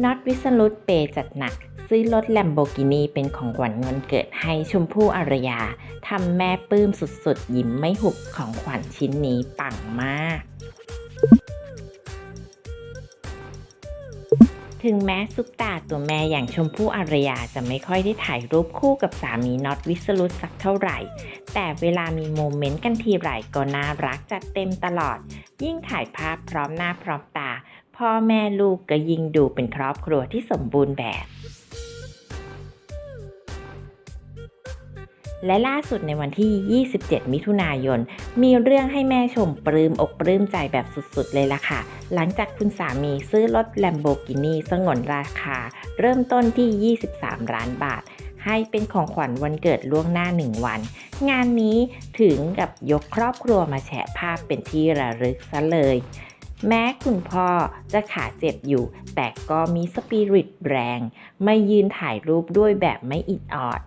น็อตวิสรุตเปย์จัดหนัก ซื้อรถแลมโบกินีเป็นของขวัญวันเกิดให้ชมพู่อารยาทำแม่ปลื้มสุดๆ ยิ้มไม่หุบของขวัญชิ้นนี้ปังมาก ถึงแม้ซุปตาตัวแม่อย่างชมพู่อารยาจะไม่ค่อยได้ถ่ายรูปคู่กับสามีน็อตวิสรุตสักเท่าไหร่ แต่เวลามีโมเมนต์กันทีไรก็น่ารักจัดเต็มตลอด ยิ่งถ่ายภาพพร้อมหน้าพร้อมตา พ่อแม่ลูกก็ยิ่งดูเป็นครอบครัวที่สมบูรณ์แบบ และล่าสุดในวันที่ 27 มิถุนายน มีเรื่องให้แม่ชมปลื้มอกปลื้มใจแบบสุดๆ เลยล่ะค่ะ หลังจากคุณสามีซื้อรถ Lamborghini สงวนราคา เริ่มต้นที่ 23 ล้านบาทให้เป็นของขวัญวันเกิดล่วงหน้า1วัน งานนี้ถึงกับยกครอบครัวมาแฉภาพเป็นที่ระลึกซะเลย แม้คุณพ่อจะขาเจ็บอยู่ แต่ก็มีสปิริตแรง ไม่ยืนถ่ายรูปด้วยแบบไม่อิดออด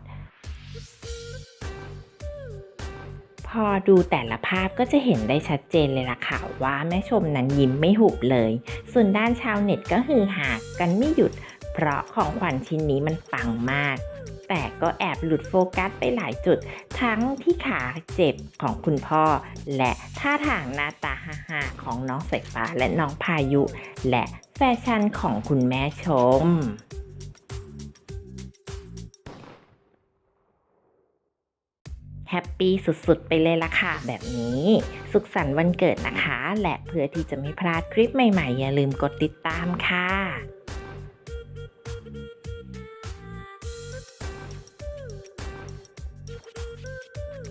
พอดูแต่ละภาพก็จะเห็นได้ชัดเจนเลยล่ะค่ะ ว่าแม่ชมนั้นยิ้มไม่หุบเลย ส่วนด้านชาวเน็ตก็ฮือหากันไม่หยุด เพราะของขวัญชิ้นนี้มันปังมาก แต่ก็แอบหลุดโฟกัสไปหลายจุด ทั้งที่ขาเจ็บของคุณพ่อ และท่าทางหน้าตาฮ่าๆของน้องสายฟ้าและน้องพายุ และแฟชั่นของคุณแม่ชมแฮปปี้สุดๆ ไปเลยล่ะค่ะ แบบนี้ สุขสันต์วันเกิดนะคะ และเพื่อที่จะไม่พลาดคลิปใหม่ๆ อย่าลืมกดติดตามค่ะ